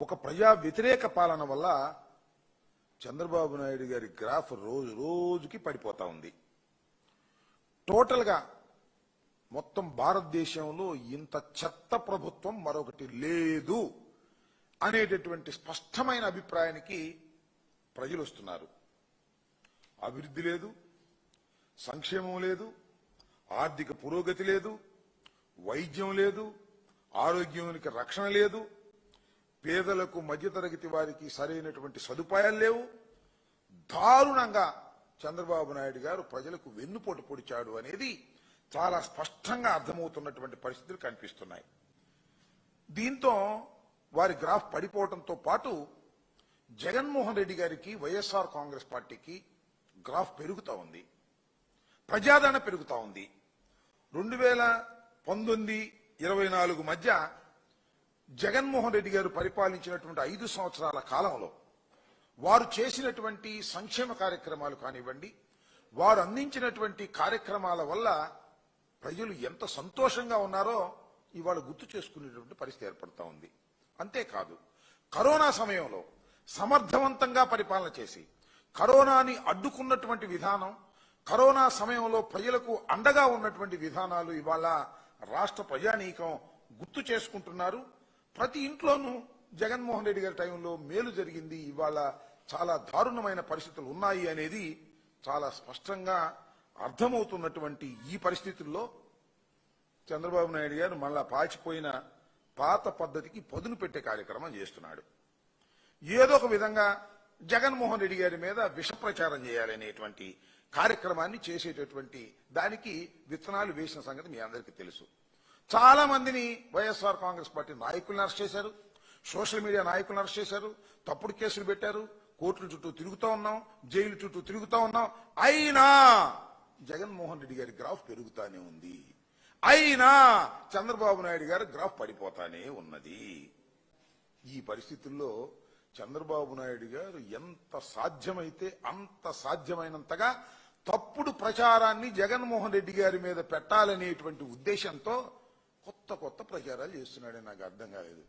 ఒక ప్రజా వ్యతిరేక పాలన వల్ల చంద్రబాబు నాయుడు గారి గ్రాఫ్ రోజు రోజుకి పడిపోతా ఉంది. టోటల్గా మొత్తం భారతదేశంలో ఇంత చెత్త ప్రభుత్వం మరొకటి లేదు అనేటటువంటి స్పష్టమైన అభిప్రాయానికి ప్రజలు వస్తున్నారు. అభివృద్ధి లేదు సంక్షేమం లేదు ఆర్థిక పురోగతి లేదు వైద్యం లేదు ఆరోగ్యానికి రక్షణ లేదు పేదలకు మధ్యతరగతి వారికి సరైనటువంటి సదుపాయాలు లేవు. దారుణంగా చంద్రబాబు నాయుడు గారు ప్రజలకు వెన్నుపోటు పొడిచాడు అనేది చాలా స్పష్టంగా అర్థమవుతున్నటువంటి పరిస్థితులు కనిపిస్తున్నాయి. దీంతో వారి గ్రాఫ్ పడిపోవడంతో పాటు జగన్మోహన్ రెడ్డి గారికి వైఎస్ఆర్ కాంగ్రెస్ పార్టీకి గ్రాఫ్ పెరుగుతా ఉంది. ప్రజాదరణ పెరుగుతా ఉంది. రెండు వేల పంతొమ్మిది ఇరవై నాలుగు మధ్య జగన్మోహన్ రెడ్డి గారు పరిపాలించినటువంటి ఐదు సంవత్సరాల కాలంలో వారు చేసినటువంటి సంక్షేమ కార్యక్రమాలు కానివ్వండి వారు అందించినటువంటి కార్యక్రమాల వల్ల ప్రజలు ఎంత సంతోషంగా ఉన్నారో ఇవాళ గుర్తు చేసుకునేటువంటి పరిస్థితి ఏర్పడతా ఉంది. అంతేకాదు కరోనా సమయంలో సమర్థవంతంగా పరిపాలన చేసి కరోనాని అడ్డుకున్నటువంటి విధానం కరోనా సమయంలో ప్రజలకు అండగా ఉన్నటువంటి విధానాలు ఇవాళ రాష్ట్ర ప్రజానీకం గుర్తు చేసుకుంటున్నారు. ప్రతి ఇంట్లోనూ జగన్మోహన్ రెడ్డి గారి టైంలో మేలు జరిగింది. ఇవాళ చాలా దారుణమైన పరిస్థితులు ఉన్నాయి అనేది చాలా స్పష్టంగా అర్థమవుతున్నటువంటి ఈ పరిస్థితుల్లో చంద్రబాబు నాయుడు గారు మళ్ళా పాచిపోయిన పాత పద్ధతికి పదును పెట్టే కార్యక్రమం చేస్తున్నాడు. ఏదో ఒక విధంగా జగన్మోహన్ రెడ్డి గారి మీద విష ప్రచారం చేయాలనేటువంటి కార్యక్రమాన్ని చేసేటటువంటి దానికి విత్తనాలు వేసిన సంగతి మీ అందరికీ తెలుసు. చాలా మందిని వైఎస్ఆర్ కాంగ్రెస్ పార్టీ నాయకులను అరెస్ట్ చేశారు. సోషల్ మీడియా నాయకులను అరెస్ట్ చేశారు. తప్పుడు కేసులు పెట్టారు. కోర్టుల చుట్టూ తిరుగుతూ ఉన్నాం. జైలు చుట్టూ తిరుగుతూ ఉన్నాం. అయినా జగన్మోహన్ రెడ్డి గారి గ్రాఫ్ పెరుగుతానే ఉంది. అయినా చంద్రబాబు నాయుడు గారి గ్రాఫ్ పడిపోతానే ఉన్నది. ఈ పరిస్థితుల్లో చంద్రబాబు నాయుడు గారు ఎంత సాధ్యమైతే అంత సాధ్యమైనంతగా తప్పుడు ప్రచారాన్ని జగన్మోహన్ రెడ్డి గారి మీద పెట్టాలనేటువంటి ఉద్దేశంతో కొత్త కొత్త ప్రచారాలు చేస్తున్నాడని నాకు అర్థం కాలేదు.